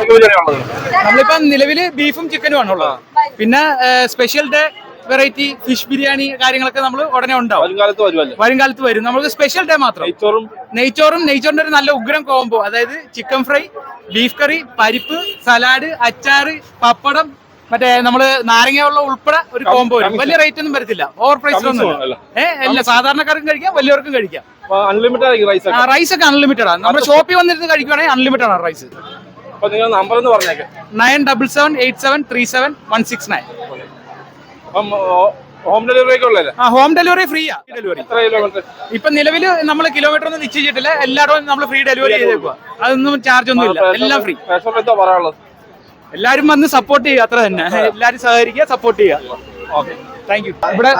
നമ്മളിപ്പം നിലവിൽ ബീഫും ചിക്കനും ആണുള്ളത് പിന്നെ special day variety fish biryani കാര്യങ്ങളൊക്കെ നമ്മൾ ഉടനെ ഉണ്ടാവും. വരും കാലത്ത് വരും. നമുക്ക് സ്പെഷ്യൽ ഡേ മാത്രം. നെയ്ച്ചോറും? നെയ്ച്ചോറും നെയ്ച്ചോറിന്റെ ഒരു നല്ല ഉഗ്രം കോംബോ അതായത് ചിക്കൻ ഫ്രൈ ബീഫ് കറി പരിപ്പ് സലാഡ് അച്ചാറ് പപ്പടം മറ്റേ നമ്മൾ നാരങ്ങ വെള്ളം ഉൾപ്പെടെ ഒരു കോംബോ വരും. വലിയ റേറ്റ് ഒന്നും വരത്തില്ല. ഓവർ പ്രൈസ് ഒന്നും. ഏഹ് സാധാരണക്കാർക്കും കഴിക്കാം വലിയവർക്കും കഴിക്കാം. റൈസ് ഒക്കെ. അൺലിമിറ്റഡ് ആണ്. നമ്മുടെ ഷോപ്പിൽ വന്നിരുന്ന് കഴിക്കുവാണെങ്കിൽ അൺലിമിറ്റഡ് ആണ് റൈസ് അപ്പൊ നിങ്ങൾ നമ്പർ എന്ന് പറഞ്ഞേക്കെ. Nine double seven eight seven three seven one six nine home delivery ഒക്കെ ആ ഹോം ഡെലിവറി ഫ്രീയാ ഡെലിവറി എത്ര കിലോമീറ്റർ ഇപ്പൊ നിലവിൽ നമ്മൾ കിലോമീറ്റർ ഒന്നും നിശ്ചയിച്ചിട്ടില്ല എല്ലായിടവും നമ്മൾ ഫ്രീ ഡെലിവറി ചെയ്തേക്കുക അതൊന്നും ചാർജ് ഒന്നും ഇല്ല എല്ലാം ഫ്രീ പറയാനുള്ളത്? എല്ലാരും വന്ന് സപ്പോർട്ട് ചെയ്യുക അത്ര തന്നെ. എല്ലാരും സഹകരിക്കുക സപ്പോർട്ട് ചെയ്യുക. ഓക്കെ. താങ്ക് യു ഇവിടെ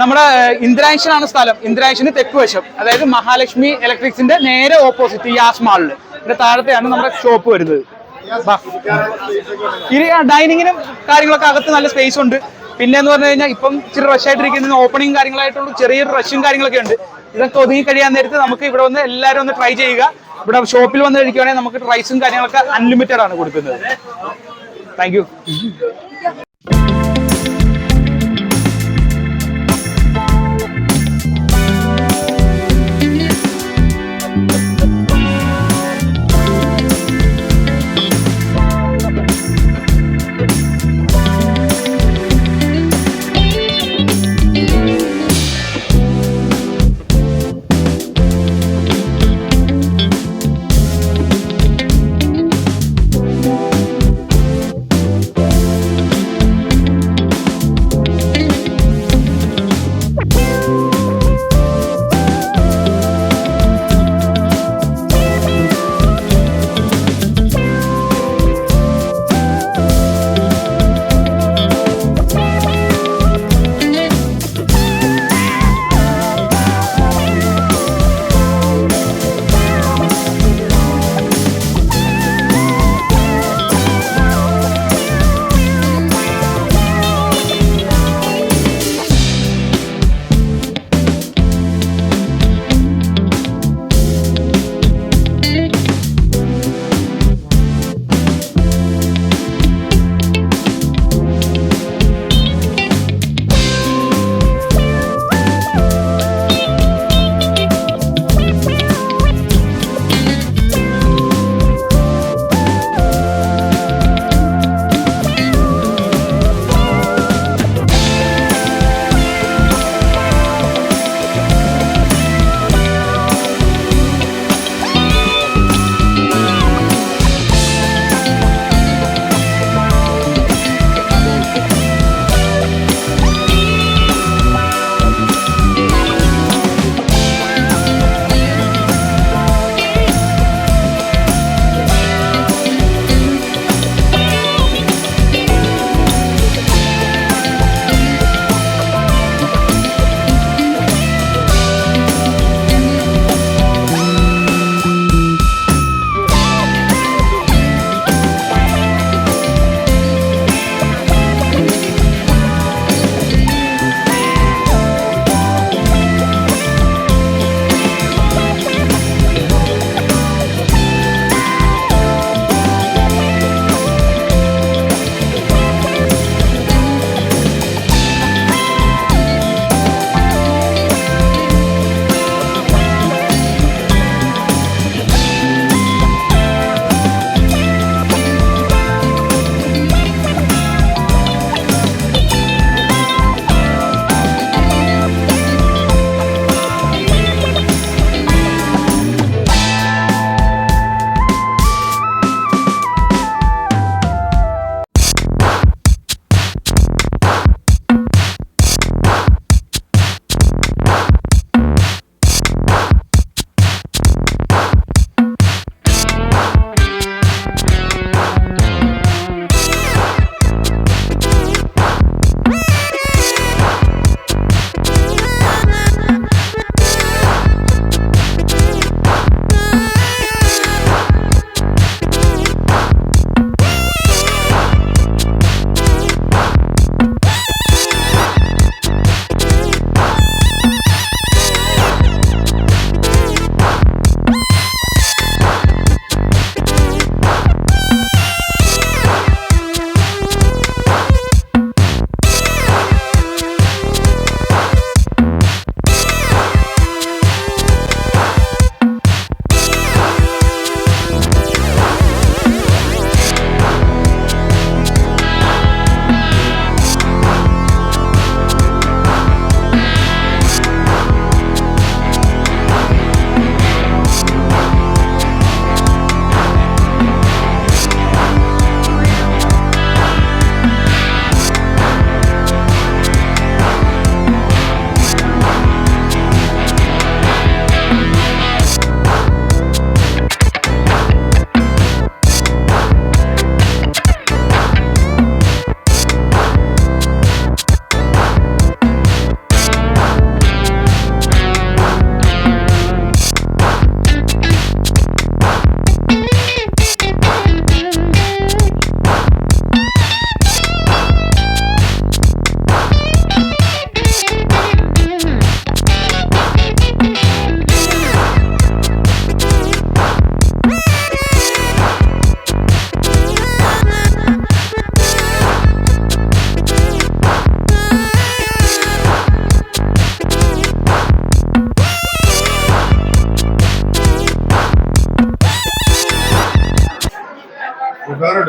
നമ്മുടെ ഇന്ദ്രാൻഷനാണ് സ്ഥലം. ഇന്ദ്രാൻഷന് തെക്ക് വശം. അതായത് മഹാലക്ഷ്മി ഇലക്ട്രിക്സിന്റെ നേരെ ഓപ്പോസിറ്റ് യാസ് മാളിൽ ഇതിന്റെ താഴത്തെയാണ് നമ്മുടെ ഷോപ്പ് വരുന്നത്. ഇനി ഡൈനിങ്ങിനും കാര്യങ്ങളൊക്കെ അകത്ത് നല്ല സ്പേസ് ഉണ്ട്. പിന്നെ എന്ന് പറഞ്ഞു കഴിഞ്ഞാൽ ഇപ്പം ഇച്ചിരി റഷ് ആയിട്ടിരിക്കുന്ന. ഓപ്പണിംഗ് കാര്യങ്ങളായിട്ടുള്ള. ചെറിയൊരു റഷും കാര്യങ്ങളൊക്കെ ഉണ്ട്. ഇതൊക്കെ ഒതുങ്ങി കഴിയാൻ നേരത്ത് നമുക്ക് ഇവിടെ വന്ന് എല്ലാവരും ഒന്ന് ട്രൈ ചെയ്യുക. ഇവിടെ ഷോപ്പിൽ വന്ന് കഴിക്കുകയാണെങ്കിൽ നമുക്ക് റൈസും കാര്യങ്ങളൊക്കെ അൺലിമിറ്റഡ് ആണ് കൊടുക്കുന്നത്. താങ്ക്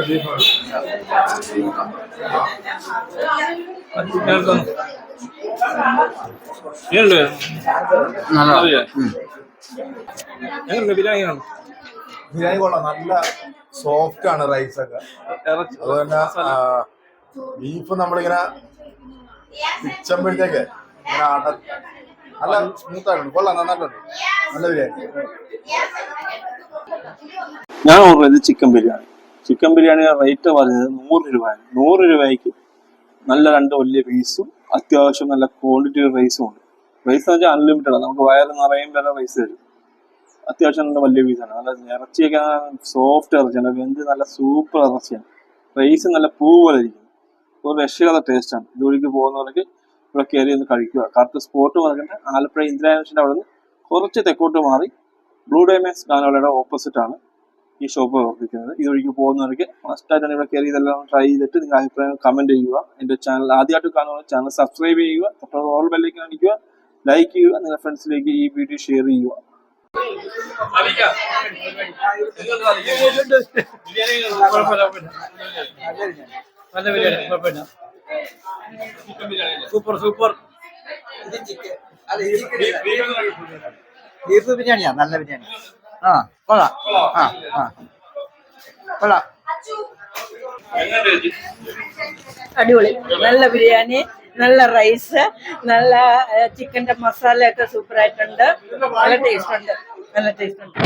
യു എങ്ങനെയുണ്ട് ബിരിയാണി ബിരിയാണി കൊള്ളാം. നല്ല സോഫ്റ്റ് ആണ് റൈസ് ഒക്കെ. അതുപോലെ ബീഫ് നമ്മളിങ്ങനെ പിച്ചമ്പോഴത്തേക്ക് ഇങ്ങനെ അട നല്ല സ്മൂത്ത് ആയിട്ടുണ്ട്. കൊള്ളാം നന്നായിട്ടുണ്ട്. നല്ല ബിരിയാണി. ഞാൻ ഓർഡർ ചെയ്ത് ചിക്കൻ ബിരിയാണി. ചിക്കൻ ബിരിയാണിയുടെ റേറ്റ് പറഞ്ഞത് നൂറ് രൂപയാണ്. നൂറ് രൂപയ്ക്ക് നല്ല രണ്ട് വലിയ പീസും അത്യാവശ്യം നല്ല ക്വാണ്ടിറ്റി റൈസും ഉണ്ട്. റൈസ് എന്ന് വെച്ചാൽ അൺലിമിറ്റഡ് ആണ്. നമുക്ക് വയറ് നിറയും വരെ റൈസ് തരും അത്യാവശ്യം നല്ല വലിയ പീസാണ് നല്ല ഇറച്ചിയൊക്കെ സോഫ്റ്റ് ഇറച്ചിയാണ്. വെന്ത് നല്ല സൂപ്പർ ഇറച്ചിയാണ്. റൈസ് നല്ല പൂ പോലെ ഇരിക്കും. ഒരു രക്ഷകത ടേസ്റ്റാണ് ജോലിക്ക് പോകുന്നവർക്ക് ഇവിടെ കയറി ഒന്ന് കഴിക്കുക. കറക്റ്റ് സ്പോട്ട് പറഞ്ഞിട്ട് ആലപ്പുഴ ഇന്ദിരാജൻസിന്റെ അവിടെ നിന്ന് കുറച്ച് തെക്കോട്ട് മാറി ബ്ലൂ ഡയമണ്ട്സ് ഗാനോളയുടെ ഓപ്പോസിറ്റ് ആണ്. ഈ ഷോപ്പ് പ്രവർത്തിക്കുന്നത് ഇതൊഴിക്ക് പോകുന്നവർക്ക് മസ്റ്റായിട്ടാണ് ഇവിടെ കയറി ഇതെല്ലാം ട്രൈ ചെയ്തിട്ട് നിങ്ങൾ അഭിപ്രായം കമന്റ് ചെയ്യുക. എന്റെ ചാനൽ ആദ്യമായിട്ട് കാണുന്ന ചാനൽ സബ്സ്ക്രൈബ് ചെയ്യുക. അപ്പോൾ ഓൾ ബെല്ലേക്ക് കാണിക്കുക ലൈക്ക് ചെയ്യുക. നിങ്ങളുടെ ഫ്രണ്ട്സിലേക്ക് ഈ വീഡിയോ ഷെയർ ചെയ്യുക. നല്ല ബിരിയാണി കുഴപ്പമില്ല സൂപ്പർ സൂപ്പർ ബീഫ് ബിരിയാണിയാ? നല്ല ബിരിയാണി. ആ ആ അടിപൊളി. നല്ല ബിരിയാണി നല്ല റൈസ് നല്ല ചിക്കന്റെ മസാല ഒക്കെ സൂപ്പർ ആയിട്ടുണ്ട് നല്ല ടേസ്റ്റ് ഉണ്ട്. നല്ല ടേസ്റ്റ് ഉണ്ട്.